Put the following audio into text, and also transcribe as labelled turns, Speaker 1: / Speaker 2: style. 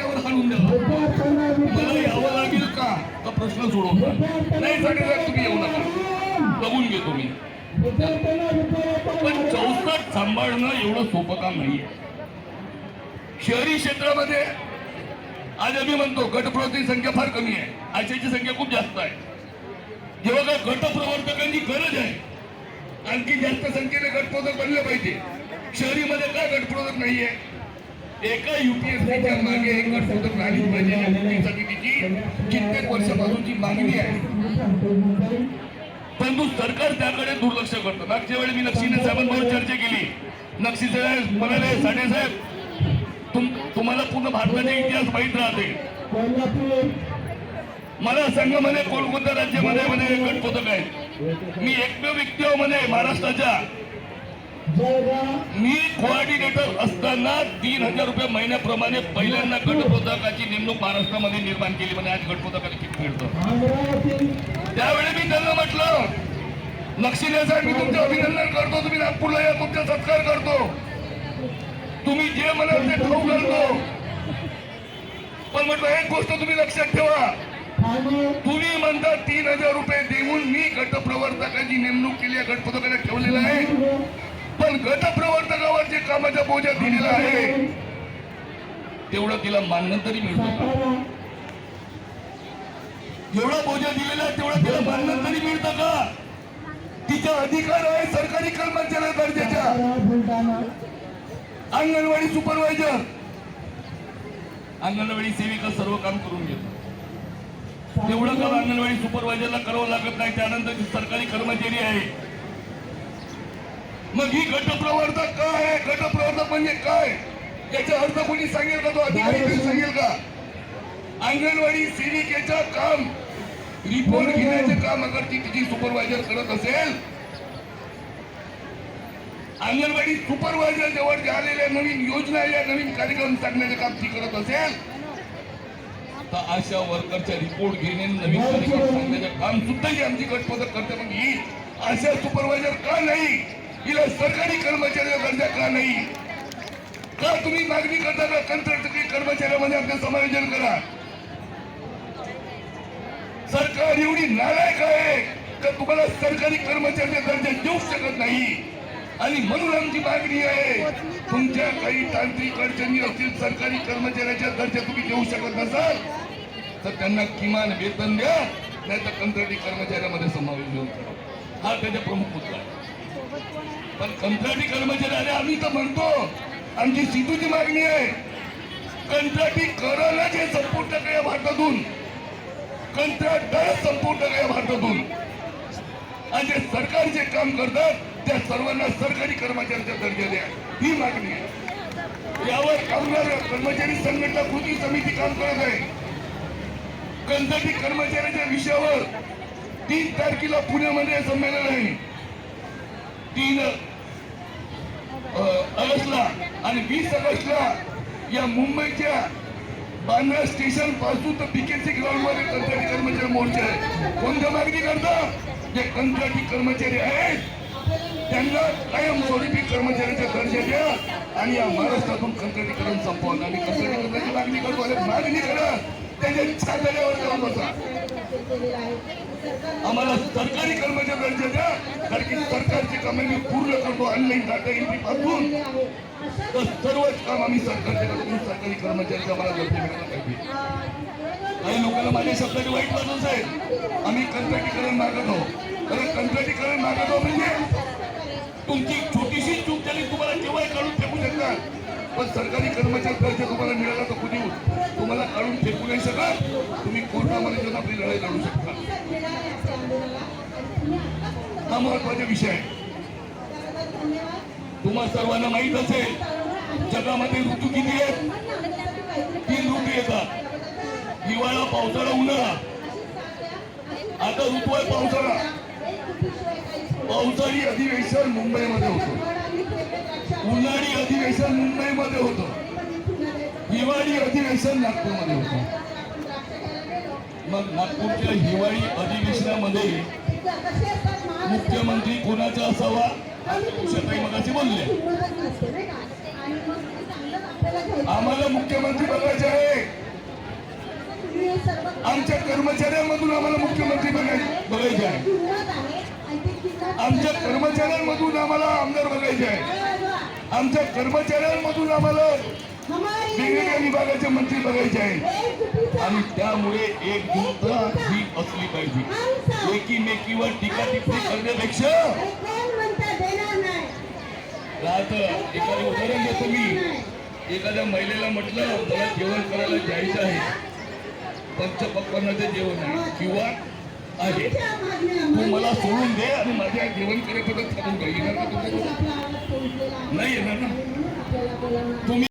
Speaker 1: डोक्यावर आणून द्यावा मला यावं लागेल का? तर प्रश्न सोडवता. नाही साडेसाहेब तुम्ही येऊ नका. बघून घेतो मी. पण चौसष्ट सांभाळणं एवढं सोपं काम नाहीये. शहरी क्षेत्रामध्ये आज आम्ही म्हणतो गटप्रवर्तकांची संख्या फार कमी आहे. आशाची संख्या खूप जास्त आहे. जेव्हा का गटप्रवर्तकांची गरज आहे आणखी जास्त संख्येने गटप्रवर्तक बनले पाहिजे. शहरीमध्ये काय गटप्रवर्तक नाहीये? एका युपीएससीच्या मागे एक गटप्रवर्तक राहिली पाहिजे या नोकरीसाठी तिची कित्येक वर्षापासूनची मागणी आहे. परंतु सरकार त्याकडे दुर्लक्ष करतं. मागच्या वेळी मी नक्षीने साहेबांबरोबर चर्चा केली. नक्षी साहेब म्हणाले साडेसाहेब तुम तुम्हाला पूर्ण भारताचे इतिहास माहीत राहते. मला सांगा म्हणे कोणकोणत्या राज्यामध्ये म्हणे गटपथक आहेत. मी एकमेव व्यक्ती म्हणे महाराष्ट्राच्या. मी कोऑर्डिनेटर असताना तीन हजार रुपये महिन्याप्रमाणे पहिल्यांदा गटपथकाची नेमणूक महाराष्ट्रामध्ये निर्माण केली म्हणजे आज गटपथकाला किती मिळतो? त्यावेळी मी त्यांना म्हटलं नक्षीने मी तुमचं अभिनंदन करतो तुम्ही नागपूरला या तुमचा सत्कार करतो. तुम्ही जे म्हणाल ते ठाऊ करतो. पण म्हटलं एक गोष्ट तुम्ही लक्षात ठेवा. तुम्ही म्हणता तीन हजार रुपये देऊन मी गटप्रवर्तकाची नेमणूक केली या गटपथकाला ठेवलेलं आहे. पण गटप्रवर्तकावर जे कामाच्या बोजा दिलेला आहे तेवढं तिला मान्य तरी मिळतं. का एवढा बोजा दिलेला आहे तेवढा तिला मानणं तरी मिळतं का? तिचा अधिकार आहे सरकारी कर्मचारी दर्जाच्या अंगणवाडी सुपरवायझर. अंगणवाडी सेविका सर्व काम करून घेतो. तेवढं काम अंगणवाडी सुपरवायझरला करावं लागत नाही त्यानंतर ती सरकारी कर्मचारी आहे. मग ही गटप्रवर्तक काय आहे? गटप्रवर्तक म्हणजे काय? याचा अर्थ कोणी सांगेल का तो? अधिकारी सांगेल का? अंगणवाडी सेविकेचं काम. रिपोर्ट घेण्याचे काम अगर ती तिची सुपरवायझर करत असेल. अंगणवाडी सुपरवायझर जवळ आलेल्या नवीन योजना या नवीन कार्यक्रम सांगण्याचे काम ती करत असेल. तर अशा वर्करचा रिपोर्ट घेणे नवीन कार्यक्रम सांगण्याचे काम सुद्धा ही आमची गटपदक करते. मग ही अशा सुपरवायझर का नाही? हिला सरकारी कर्मचारी गरजा का नाही? का तुम्ही मागणी करता का कर्मचाऱ्यामध्ये आपलं समायोजन करा? सरकार एवढी नालायक आहे तर तुम्हाला सरकारी कर्मचाऱ्याचा दर्जा देऊ शकत नाही? आणि म्हणून आमची मागणी आहे तुमच्या काही तांत्रिक अडचणी असतील सरकारी कर्मचाऱ्याच्या दर्जा तुम्ही देऊ शकत नसाल तर त्यांना किमान वेतन द्या नाही तर कंत्राटी कर्मचाऱ्यामध्ये समावेश करा. हा त्याचा प्रमुख मुद्दा आहे. पण कंत्राटी कर्मचारी आले आम्ही तर म्हणतो आमची सिधूची मागणी आहे. कंत्राटी करायला हे संपूर्ण टाका या भारतातून कंत्राटदार संपूर्ण टाका या भारतातून. आणि जे सरकार जे काम करतात त्या सर्वांना सरकारी कर्मचाऱ्यांचा दर्जा द्या ही मागणी आहे. यावर कामगार कर्मचारी संघटना कृती समिती काम करत आहे. कंत्राटी कर्मचाऱ्यांच्या विषयावर तीन तारखेला पुण्यामध्ये संमेलन आहे. तीन अ, ऑगस्टला आणि वीस ऑगस्टला या मुंबईच्या बांद्रा स्टेशनपासून तर बीकेसी ग्राउंडमध्ये कंत्राटी कर्मचारी मोर्चा आहे कोणत्या मागणी करता? जे कंत्राटी कर्मचारी आहेत त्यांना कायमस्वरूपी कर्मचाऱ्याचा दर्जा द्या आणि या महाराष्ट्रातून कंत्राटीकरण संपवा आणि कंत्राटीकरणाची मागणी करतो. मागणी करा त्याच्या छात्यावर जाऊन बसा. आम्हाला सरकारी कर्मचारी गरजे द्या. कारण की सरकारची कामे मी पूर्ण करतो. ऑनलाईन डाटा एंट्री पासून. तर सर्वच काम आम्ही सरकारचे करतो. सरकारी कर्मचारी आम्हाला गरजे मिळायला पाहिजे काही लोकांना माझ्या शब्दाची वाईट बाजूच आहे आम्ही कंत्राटीकरण मागत आहोत. कारण कंत्राटीकरण मागत आहोत म्हणजे तुमची छोटीशी चूक झाली तुम्हाला केव्हाही काढून फेकू शकतात पण सरकारी कर्मचारी दर्जा तुम्हाला मिळाला तर कुठे तुम्हाला काढून फेकू नाही शकत. कोर्टामध्ये जाऊन आपली लढाई लढू शकता हा महत्त्वाचा विषय आहे. तुम्हा सर्वांना माहीत असेल जगामध्ये ऋतू किती आहेत? तीन ऋतू येतात. हिवाळा पावसाळा उन्हाळा. आता ऋतू आहे पावसाळा. पावसाळी अधिवेशन मुंबईमध्ये होतं. उन्हाळी अधिवेशन मुंबईमध्ये होतं. हिवाळी अधिवेशन नागपूरमध्ये होतं. मग नागपूरच्या हिवाळी अधिवेशनामध्ये मुख्यमंत्री कोणाचा असावा? उषाताई मगाशी बोलले. आम्हाला मुख्यमंत्री बघायचे आहे. आमच्या कर्मचाऱ्यांमधून आम्हाला मुख्यमंत्री बघायचे आहे. आमच्या कर्मचाऱ्यांमधून आम्हाला आमदार बघायचे आहे. आमच्या कर्मचाऱ्यांमधून आम्हाला वेगवेगळ्या विभागाचे मंत्री बघायचे आहेत आणि त्यामुळे एक जुनता ही असली पाहिजे. एकीमेकीवर टीका टिप्पणी करण्यापेक्षा एखादं उदाहरण देतो मी. एखाद्या महिलेला म्हटलं मला जेवण करायला जायचं आहे. पंचपक्वानाचं जेवण आहे. किंवा आहे. तू मला सोडून दे आणि माझ्या जेवण करेपर्यंत थांबून राहील येणार का तुमच्याकडे? नाही येणार ना. तुम्ही